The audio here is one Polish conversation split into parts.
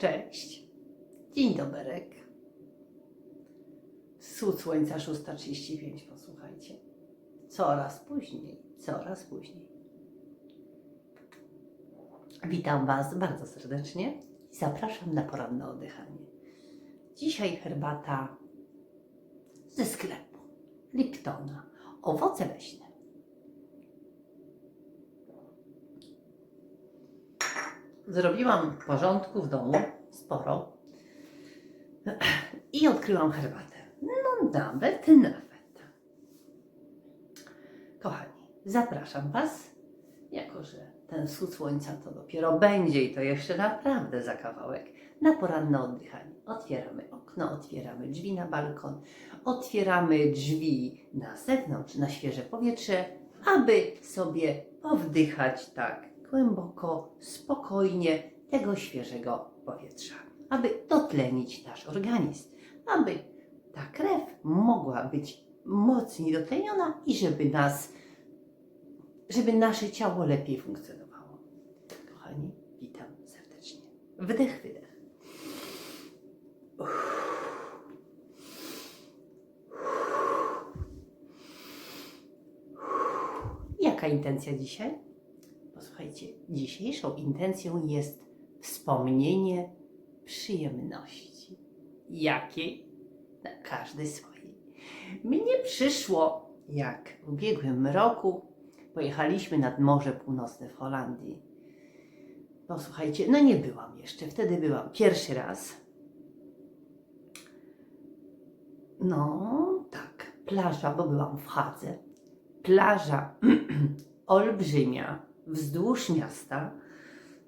Cześć. Dzień doberek. Wschód słońca 6.35, posłuchajcie. Coraz później, coraz później. Witam Was bardzo serdecznie i zapraszam na poranne oddychanie. Dzisiaj herbata ze sklepu Liptona. Owoce leśne. Zrobiłam porządku w domu, sporo. I odkryłam herbatę. No nawet, nawet. Kochani, zapraszam Was, jako że ten wschód słońca to dopiero będzie i to jeszcze naprawdę za kawałek, na poranne oddychanie. Otwieramy okno, otwieramy drzwi na balkon, otwieramy drzwi na zewnątrz, na świeże powietrze, aby sobie powdychać tak głęboko, spokojnie tego świeżego powietrza, aby dotlenić nasz organizm, aby ta krew mogła być mocniej dotleniona i żeby nas, żeby nasze ciało lepiej funkcjonowało. Kochani, witam serdecznie. Wdech, wydech. Jaka intencja dzisiaj? Posłuchajcie, dzisiejszą intencją jest wspomnienie przyjemności. Jakiej? Na każdej swojej. Mnie przyszło, jak w ubiegłym roku pojechaliśmy nad Morze Północne w Holandii. Posłuchajcie, no nie byłam jeszcze, wtedy byłam pierwszy raz. No, tak, plaża, bo byłam w Hadze. Plaża olbrzymia, wzdłuż miasta.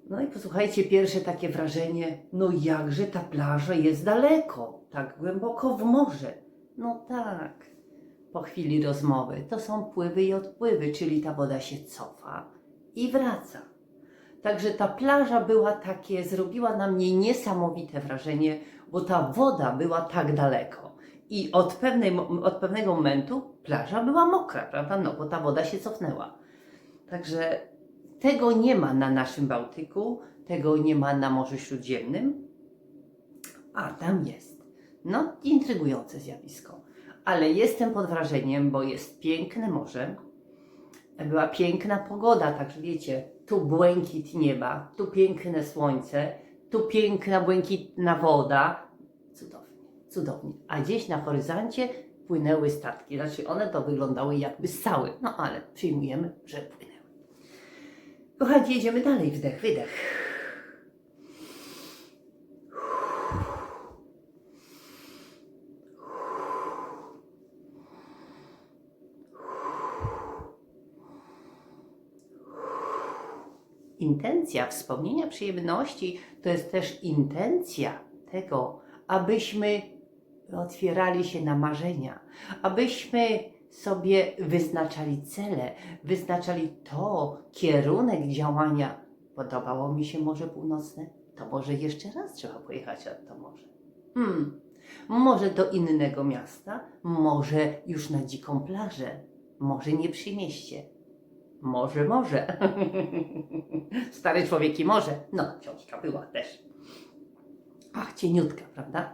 No i posłuchajcie, pierwsze takie wrażenie, no jakże ta plaża jest daleko, tak głęboko w morze. No tak. Po chwili rozmowy to są pływy i odpływy, czyli ta woda się cofa i wraca. Także ta plaża była takie, zrobiła na mnie niesamowite wrażenie, bo ta woda była tak daleko. I od, pewnej, od pewnego momentu plaża była mokra, prawda? No bo ta woda się cofnęła. Także tego nie ma na naszym Bałtyku, tego nie ma na Morzu Śródziemnym, a tam jest. No, intrygujące zjawisko. Ale jestem pod wrażeniem, bo jest piękne morze, była piękna pogoda, także wiecie, tu błękit nieba, tu piękne słońce, tu piękna, błękitna woda. Cudownie, cudownie. A gdzieś na horyzoncie płynęły statki. Znaczy one to wyglądały jakby ssały, no ale przyjmujemy, że płynęły. Kochani, jedziemy dalej. Wdech, wydech. Intencja wspomnienia przyjemności to jest też intencja tego, abyśmy otwierali się na marzenia, abyśmy sobie wyznaczali cele, wyznaczali to, kierunek działania. Podobało mi się Morze Północne, to może jeszcze raz trzeba pojechać nad to morze. Hmm. Może do innego miasta, może już na dziką plażę, może nie przy mieście. Może, może. Stary człowiek i może. No, książka była też. Ach, cieniutka, prawda?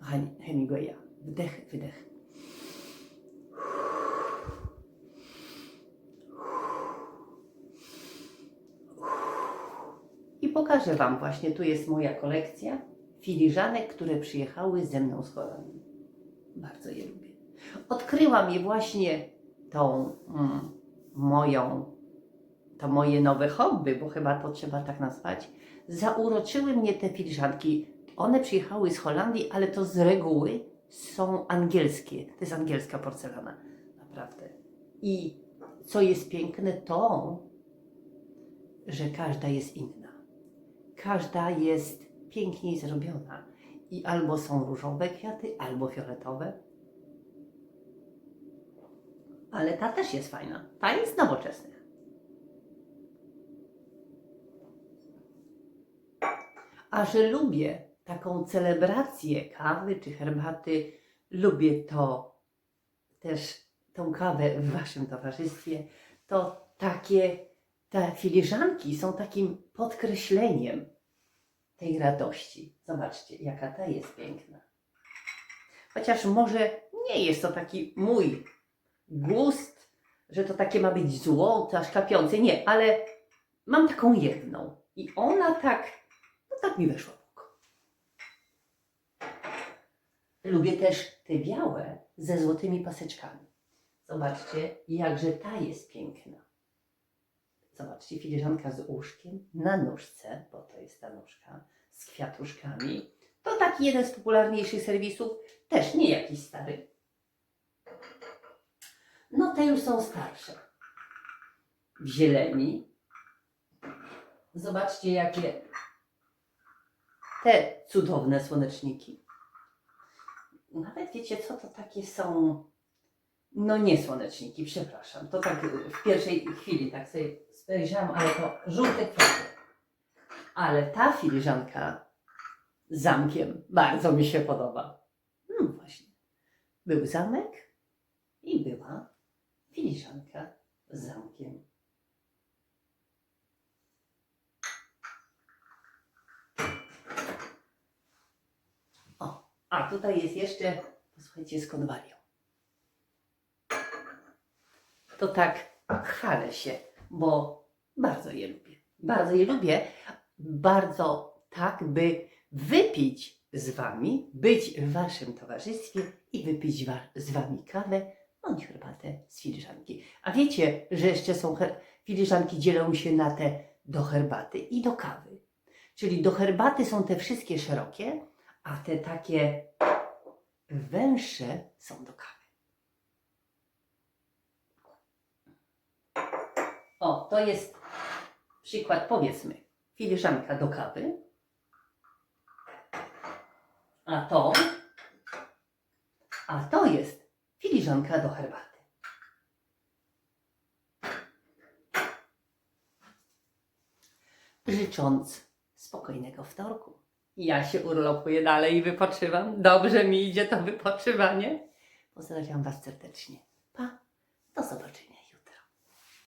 Kochani, Hemingwaya. Wdech, wydech. I pokażę Wam właśnie, tu jest moja kolekcja filiżanek, które przyjechały ze mną z Holandii. Bardzo je lubię. Odkryłam je właśnie tą mm, moją, to moje nowe hobby, bo chyba to trzeba tak nazwać. Zauroczyły mnie te filiżanki. One przyjechały z Holandii, ale to z reguły są angielskie. To jest angielska porcelana. Naprawdę. I co jest piękne, to, że każda jest inna. Każda jest piękniej zrobiona. I albo są różowe kwiaty, albo fioletowe. Ale ta też jest fajna. Ta jest z nowoczesnych. A że lubię taką celebrację kawy czy herbaty, lubię to też tą kawę w waszym towarzystwie, to takie te filiżanki są takim podkreśleniem tej radości. Zobaczcie, jaka ta jest piękna. Chociaż może nie jest to taki mój gust, że to takie ma być złote, aż kapiące. Nie, ale mam taką jedną. I ona tak, no tak mi weszła w oko. Lubię też te białe ze złotymi paseczkami. Zobaczcie, jakże ta jest piękna. Zobaczcie, filiżanka z łóżkiem na nóżce, bo to jest ta nóżka, z kwiatuszkami. To taki jeden z popularniejszych serwisów, też nie jakiś stary. No te już są starsze. W zieleni. Zobaczcie, jakie te cudowne słoneczniki. Nawet wiecie, co to takie są? No nie słoneczniki, przepraszam. To tak w pierwszej chwili tak sobie spojrzałam, ale to żółte kwiaty. Ale ta filiżanka z zamkiem bardzo mi się podoba. No właśnie. Był zamek i była filiżanka z zamkiem. O, a tutaj jest jeszcze, posłuchajcie, z konwalią. To tak chwalę się, bo bardzo je lubię. Bardzo je lubię. Bardzo tak, by wypić z wami, być w waszym towarzystwie i wypić wa- z wami kawę bądź herbatę z filiżanki. A wiecie, że jeszcze są filiżanki dzielą się na te do herbaty i do kawy. Czyli do herbaty są te wszystkie szerokie, a te takie węższe są do kawy. O, to jest przykład, powiedzmy, filiżanka do kawy. A to, a to jest filiżanka do herbaty. Życząc spokojnego wtorku. Ja się urlopuję dalej i wypoczywam. Dobrze mi idzie to wypoczywanie. Pozdrawiam Was serdecznie. Pa, do zobaczenia.